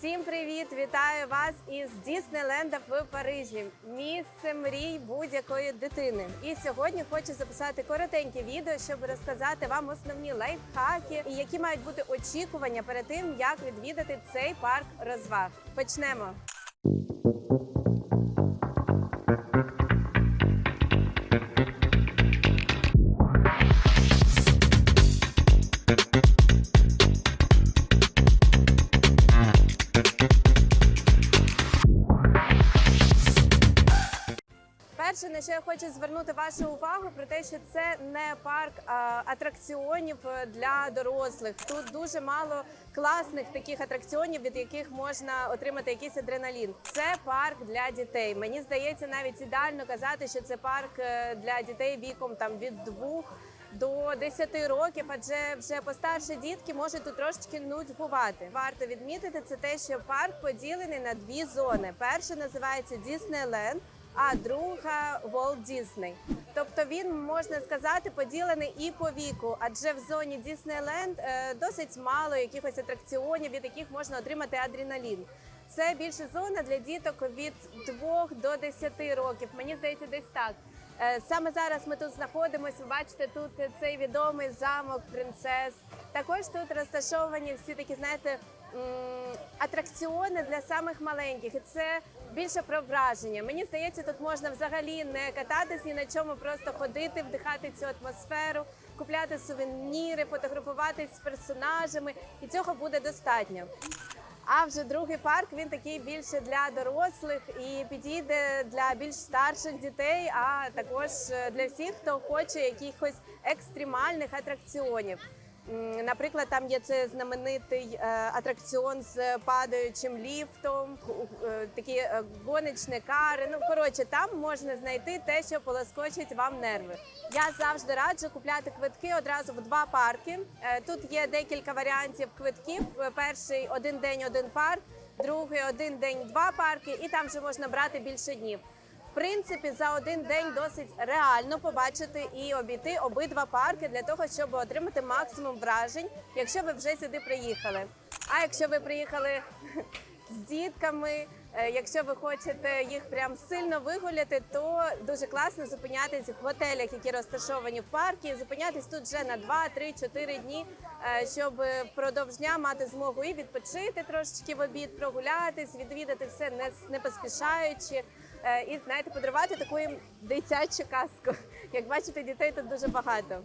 Всім привіт! Вітаю вас із Діснейленда в Парижі. Місце мрій будь-якої дитини. І сьогодні хочу записати коротеньке відео, щоб розказати вам основні лайфхаки, і які мають бути очікування перед тим, як відвідати цей парк розваг. Почнемо. Хочу звернути вашу увагу, про те, що це не парк а, атракціонів е, для дорослих. Тут дуже мало класних таких атракціонів, від яких можна отримати якийсь адреналін. Це парк для дітей. Мені здається, навіть ідеально казати, що це парк е, для дітей віком там від двох. До 10 років, адже вже постарші дітки можуть тут трошечки нудьгувати. Варто відмітити це те, що парк поділений на дві зони. Перша називається Діснейленд, а друга Walt Disney. Тобто він можна сказати поділений і по віку, адже в зоні Діснейленд досить мало якихось атракціонів, від яких можна отримати адреналін. Це більше зона для діток від 2 до 10 років. Мені здається, десь так. Е, Саме зараз ми тут знаходимося. Бачите, тут цей відомий замок принцес. Також тут розташовані всі такі, знаєте, атракціони для самих маленьких. І це більше про враження. Мені здається, тут можна взагалі не кататись ні на чому, просто ходити, вдихати цю атмосферу, купляти сувеніри, фотографуватись з персонажами, і цього буде достатньо. А вже другий парк він такий більше для дорослих і підійде для більш старших дітей, а також е, для всіх, хто хоче якихось екстремальних атракціонів. Наприклад, там є це знаменитий е, атракціон з падаючим ліфтом, е, такі е, гоночні кари. Ну коротше, там можна знайти те, що полоскочить вам нерви. Я завжди раджу купляти квитки одразу в два парки. Тут є декілька варіантів квитків. Перший один день, один парк, другий один день, два парки, і там вже можна брати більше днів. Принципі, за один день досить реально побачити і обійти обидва парки для того, щоб отримати максимум вражень, якщо ви вже сюди приїхали. А якщо ви приїхали з дітками, е, якщо ви хочете їх прям сильно вигуляти, то дуже класно зупинятись в готелях, які розташовані в парку, зупинятись тут вже на 2, 3, 4 дні, е, щоб впродовж дня мати змогу і відпочити трошечки в обід, прогулятись, відвідати все не поспішаючи. Е, І знаєте, подарувати таку їм дитячу казку. Як бачите, дітей тут дуже багато.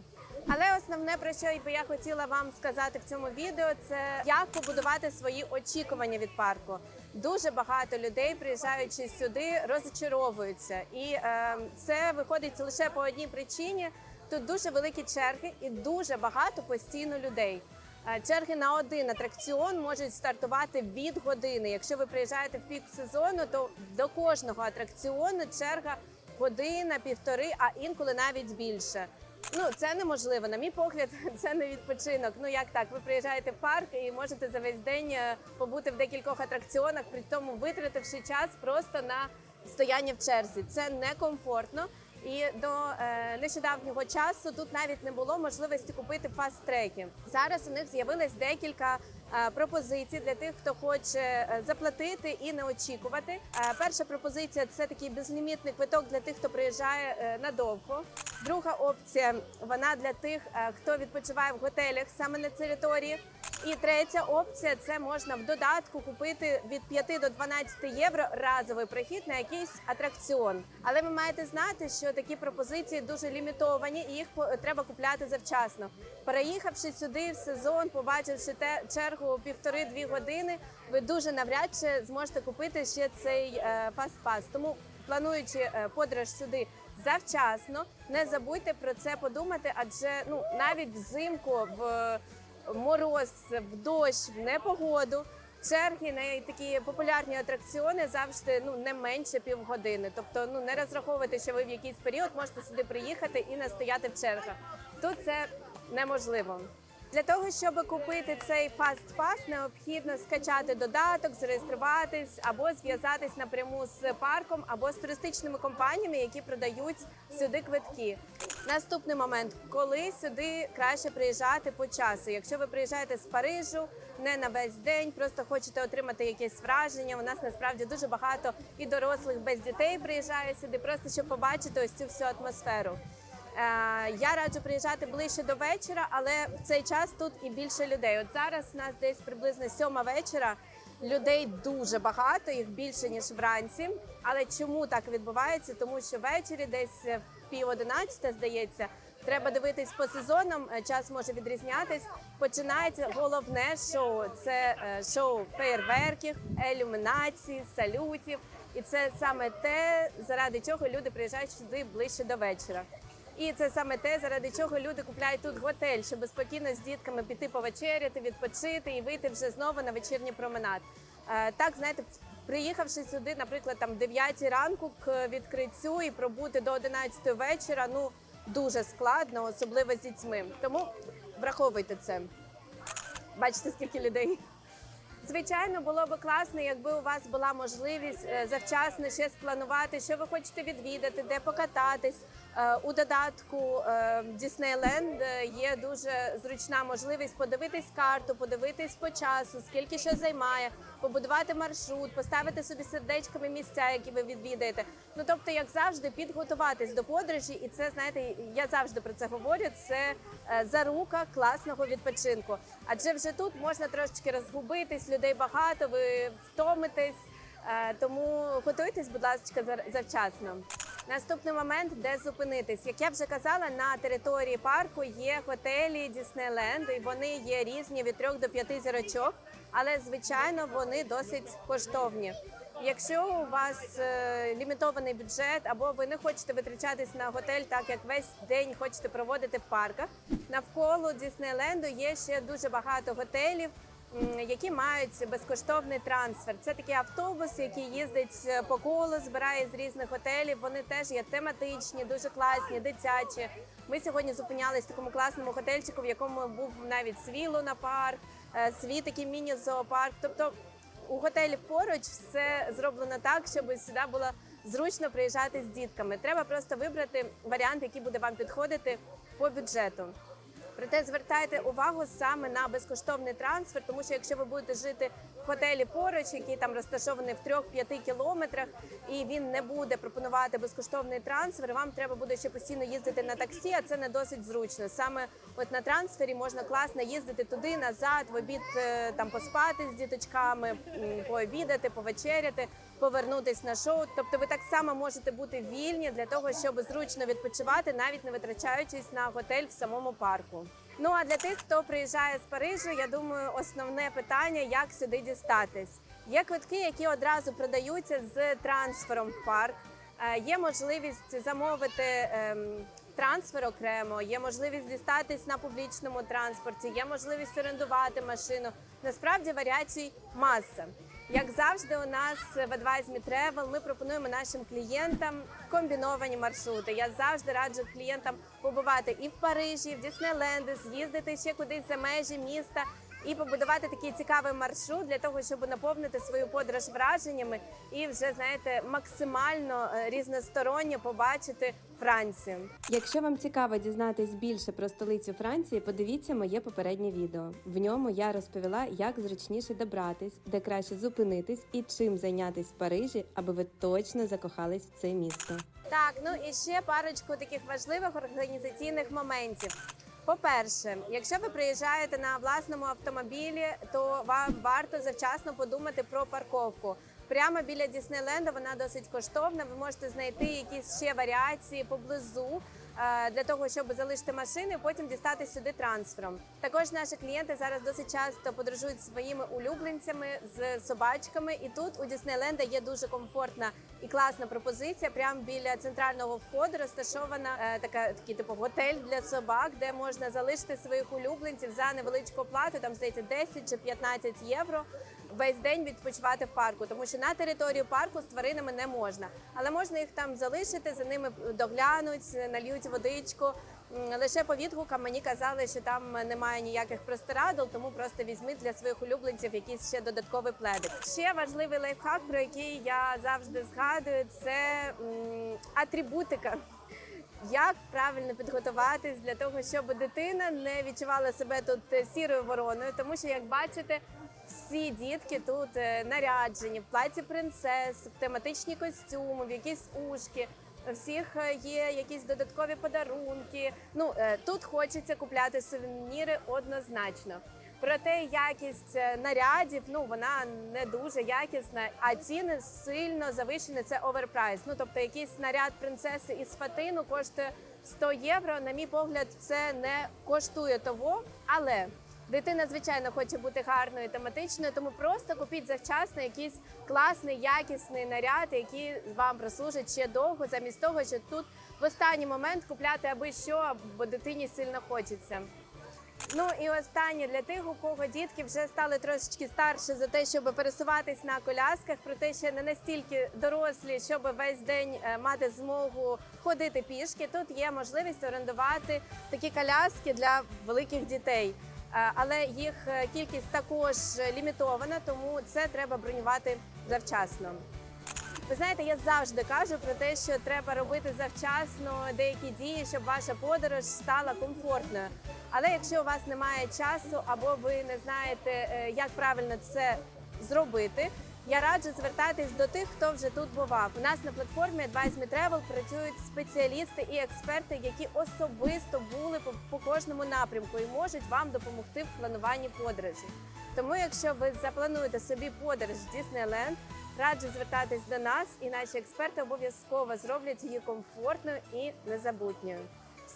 Але основне про що я хотіла вам сказати в цьому відео, це як побудувати свої очікування від парку. Дуже багато людей, приїжджаючи сюди, розочаровуються, і е, це виходить лише по одній причині. Тут дуже великі черги і дуже багато постійно людей. Е, Черги на один атракціон можуть стартувати від години. Якщо ви приїжджаєте в пік сезону, то до кожного атракціону черга година, півтори, а інколи навіть більше. Ну це неможливо. На мій погляд, це не відпочинок. Ну як так? Ви приїжджаєте в парк і можете за весь день е, побути в декількох атракціонах, при тому витративши час просто на стояння в черзі. Це некомфортно. І до е, нещодавнього часу тут навіть не було можливості купити фаст-треки. Зараз у них з'явилось декілька е, пропозицій для тих, хто хоче е, заплатити і не очікувати. Перша пропозиція це такий безлімітний квиток для тих, хто приїжджає надовго. Друга опція вона для тих, хто відпочиває в готелях саме на території. І третя опція це можна в додатку купити від 5 до 12 євро разовий прихід на якийсь атракціон. Але ви маєте знати, що такі пропозиції дуже лімітовані, і їх треба купляти завчасно. Переїхавши сюди в сезон, побачивши те чергу півтори-дві години, ви дуже навряд чи зможете купити ще цей е, фаст-пас. Тому плануючи е, подорож сюди завчасно, не забудьте про це подумати, адже ну навіть взимку в мороз, в дощ, в непогоду. Черги на такі популярні атракціони завжди ну не менше півгодини. Тобто, ну не розраховувати, що ви в якийсь період можете сюди приїхати і не стояти в чергах. Тут це неможливо. Для того, щоб купити цей фаст-пас, необхідно скачати додаток, зареєструватись або зв'язатись напряму з парком, або з туристичними компаніями, які продають сюди квитки. Наступний момент, коли сюди краще приїжджати по часу. Якщо ви приїжджаєте з Парижу, не на весь день, просто хочете отримати якесь враження. У нас насправді дуже багато і дорослих без дітей приїжджає сюди, просто щоб побачити ось цю всю атмосферу. Е, Я раджу приїжджати ближче до вечора, але в цей час тут і більше людей. От зараз у нас десь приблизно сьома вечора. Людей дуже багато, їх більше ніж вранці. Але чому так відбувається? Тому що ввечері, десь в пів одинадцята, здається, треба дивитись по сезонам. е, Час може відрізнятись. Починається головне шоу. Це е, шоу феєрверків, ілюмінації, салютів. І це саме те, заради чого люди приїжджають сюди ближче до вечора. І це саме те, заради чого люди купляють тут готель, щоб спокійно з дітками піти повечеряти, відпочити і вийти вже знову на вечірній променад. Е, Так, знаєте, приїхавши сюди, наприклад, там 9 ранку к відкриттю і пробути до 11 вечора, ну дуже складно, особливо з дітьми. Тому враховуйте це. Бачите, скільки людей. Звичайно, було б класно, якби у вас була можливість е, завчасно ще спланувати, що ви хочете відвідати, де покататись. Е, У додатку е, є дуже зручна можливість подивитись карту, подивитись по часу, скільки що займає, побудувати маршрут, поставити собі сердечками місця, які ви відвідаєте. Ну тобто, як завжди, підготуватись до подорожі, і це знаєте, я завжди про це говорю. Це е, зарука класного відпочинку. Адже вже тут можна трошечки розгубитись, людей багато, ви втомитесь. Е, Тому готуйтесь, будь ласка, завчасно. Наступний момент, де зупинитись. Як я вже казала, на території парку є готелі Діснейленд, і вони є різні від 3 до 5 зірочок, але звичайно вони досить коштовні. Якщо у вас е, лімітований бюджет, або ви не хочете витрачатись на готель, так як весь день хочете проводити в парках, навколо Діснейленду є ще дуже багато готелів, які мають безкоштовний трансфер. Це такий автобус, який їздить е, по колу, збирає з різних готелів. Вони теж є тематичні, дуже класні, дитячі. Ми сьогодні зупинялись в такому класному готельчику, в якому був навіть свій лунапарк, е, свій такий міні-зоопарк. Тобто у готелі поруч все зроблено так, щоб сюди було зручно приїжджати з дітками. Треба просто вибрати варіант, який буде вам підходити по бюджету. Проте звертайте увагу саме на безкоштовний трансфер, тому що якщо ви будете жити в готелі поруч, який там розташований в 3-5 кілометрах, і він не буде пропонувати безкоштовний трансфер, вам треба буде ще постійно їздити на таксі, а це не досить зручно. Саме от на трансфері можна класно їздити туди, назад, в обід е, там поспати з діточками, пообідати, повечеряти, повернутись на шоу. Тобто, ви так само можете бути вільні для того, щоб зручно відпочивати, навіть не витрачаючись на готель в самому парку. Ну а для тих, хто приїжджає з Парижу, я думаю, основне питання як сюди дістатись. Є квитки, які одразу продаються з трансфером в парк. Е, Є можливість замовити ем, трансфер окремо, є можливість дістатись на публічному транспорті, є можливість орендувати машину. Насправді варіацій маса. Як завжди, у нас в Advise Travel ми пропонуємо нашим клієнтам комбіновані маршрути. Я завжди раджу клієнтам побувати і в Парижі, і в Діснейленді, з'їздити ще кудись за межі міста і побудувати такий цікавий маршрут для того, щоб наповнити свою подорож враженнями і вже знаєте максимально е, різносторонньо побачити Францію. Якщо вам цікаво дізнатись більше про столицю Франції, подивіться моє попереднє відео. В ньому я розповіла, як зручніше добратись, де краще зупинитись і чим зайнятись в Парижі, аби ви точно закохались в це місто. Так, ну і ще парочку таких важливих організаційних моментів. По-перше, якщо ви приїжджаєте на власному автомобілі, то вам варто завчасно подумати про парковку. Прямо біля Діснейленда вона досить коштовна. Ви можете знайти якісь ще варіації поблизу для того, щоб залишити машини, потім дістати сюди трансфером. Також наші клієнти зараз досить часто подорожують своїми улюбленцями з собачками. І тут у Діснейленда є дуже комфортна і класна пропозиція. Прямо біля центрального входу розташована е, така такий типу готель для собак, де можна залишити своїх улюбленців за невеличку оплату. Там здається 10 чи 15 євро. Весь день відпочивати в парку, тому що на територію парку з тваринами не можна, але можна їх там залишити, за ними доглянуть, нальють водичку. Лише по відгукам мені казали, що там немає ніяких простирадл, тому просто візьми для своїх улюбленців якийсь ще додатковий пледик. Ще важливий лайфхак, про який я завжди згадую, це атрибутика. Як правильно підготуватись для того, щоб дитина не відчувала себе тут сірою вороною, тому що, як бачите, всі дітки тут е, наряджені в платі принцес, в тематичні костюми, в якісь ушки. Всіх е, є якісь додаткові подарунки. Ну е, тут хочеться купляти сувеніри однозначно. Проте якість нарядів, ну вона не дуже якісна, а ціни сильно завищені. Це оверпрайс. Ну тобто, якийсь наряд принцеси із фатину коштує 100 євро. На мій погляд, це не коштує того, але дитина звичайно хоче бути гарною, тематичною, тому просто купіть завчасно якийсь класний, якісний наряд, який вам прослужить ще довго, замість того, що тут в останній момент купляти аби що, бо дитині сильно хочеться. Ну і останнє для тих, у кого дітки вже стали трошечки старше за те, щоб пересуватись на колясках, проте ще не настільки дорослі, щоб весь день е, мати змогу ходити пішки. Тут є можливість орендувати такі коляски для великих дітей. Е, Але їх е, кількість також лімітована, тому це треба бронювати завчасно. Ви знаєте, я завжди кажу про те, що треба робити завчасно деякі дії, щоб ваша подорож стала комфортною. Але якщо у вас немає часу або ви не знаєте, е, як правильно це зробити, я раджу звертатись до тих, хто вже тут бував. У нас на платформі Advise Me Travel працюють спеціалісти і експерти, які особисто були по, по кожному напрямку і можуть вам допомогти в плануванні подорожі. Тому, якщо ви заплануєте собі подорож в Діснейленд, раджу звертатись до нас, і наші експерти обов'язково зроблять її комфортною і незабутньою.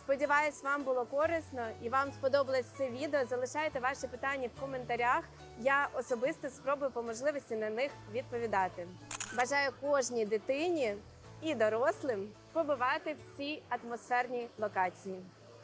Сподіваюсь, вам було корисно і вам сподобалось це відео. Залишайте ваші питання в коментарях. Я особисто спробую по можливості на них відповідати. Бажаю кожній дитині і дорослим побувати в цій атмосферній локації.